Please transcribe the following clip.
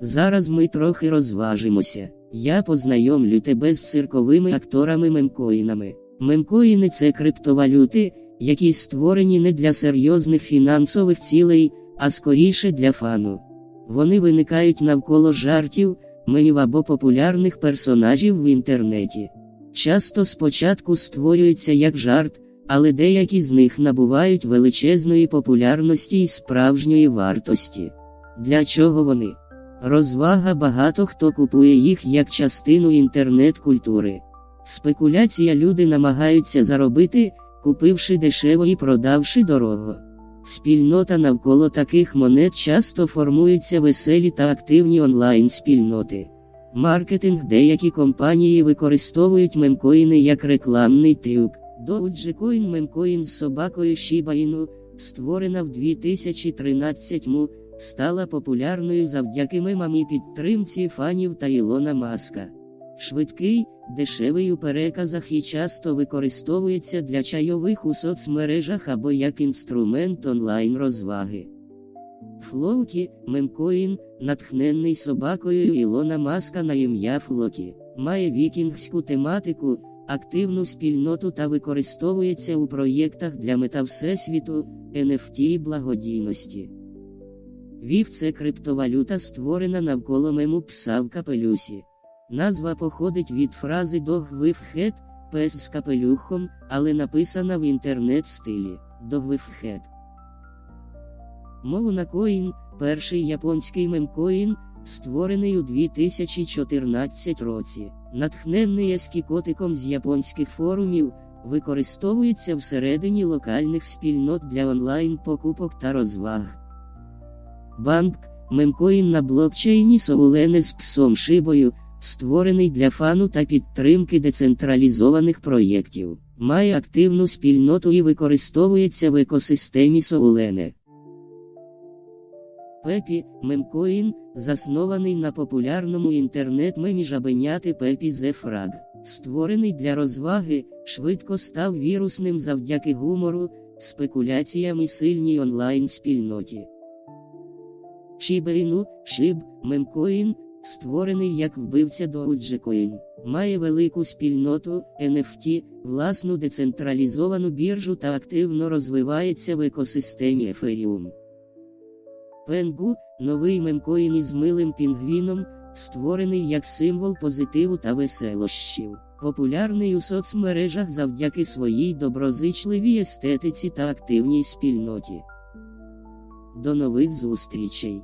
Зараз ми трохи розважимося. Я познайомлю тебе з цирковими акторами мемкоїнами. Мемкоїни це криптовалюти, які створені не для серйозних фінансових цілей, а скоріше для фану. Вони виникають навколо жартів, мемів або популярних персонажів в інтернеті. Часто спочатку створюються як жарт, але деякі з них набувають величезної популярності і справжньої вартості. Для чого вони? Розвага багато хто купує їх як частину інтернет-культури. Спекуляція люди намагаються заробити, купивши дешево і продавши дорого. Спільнота навколо таких монет часто формуються веселі та активні онлайн-спільноти. Маркетинг деякі компанії використовують мемкоїни як рекламний трюк. Dogecoin мемкоін з собакою Shiba створена в 2013-му, стала популярною завдяки мемам і підтримці фанів та Ілона Маска. Швидкий, дешевий у переказах і часто використовується для чайових у соцмережах або як інструмент онлайн розваги. Флоукі, мемкоін, натхненний собакою Ілона Маска на ім'я Флокі, має вікінгську тематику, активну спільноту та використовується у проєктах для мета Всесвіту, NFT і благодійності. Вів це криптовалюта створена навколо мему пса в капелюсі. Назва походить від фрази Dog with head, пес з капелюхом, але написана в інтернет-стилі Dog with head. Моунакоін – перший японський мемкоін, створений у 2014 році. Натхненний ескікотиком з японських форумів, використовується всередині локальних спільнот для онлайн-покупок та розваг. Банк мемкоін на блокчейні Соулене з псом шибою, створений для фану та підтримки децентралізованих проєктів, має активну спільноту і використовується в екосистемі Соулене. Пепі мемкоін, заснований на популярному інтернет-мемі жабеняти Пепі Frog. створений для розваги, швидко став вірусним завдяки гумору, спекуляціям і сильній онлайн-спільноті. Шібейну, Шиб, мемкоін, створений як вбивця Dogecoin, має велику спільноту, NFT, власну децентралізовану біржу та активно розвивається в екосистемі Ethereum. Пенгу новий мемкоін із милим пінгвіном, створений як символ позитиву та веселощів, популярний у соцмережах завдяки своїй доброзичливій естетиці та активній спільноті. До нових зустрічей!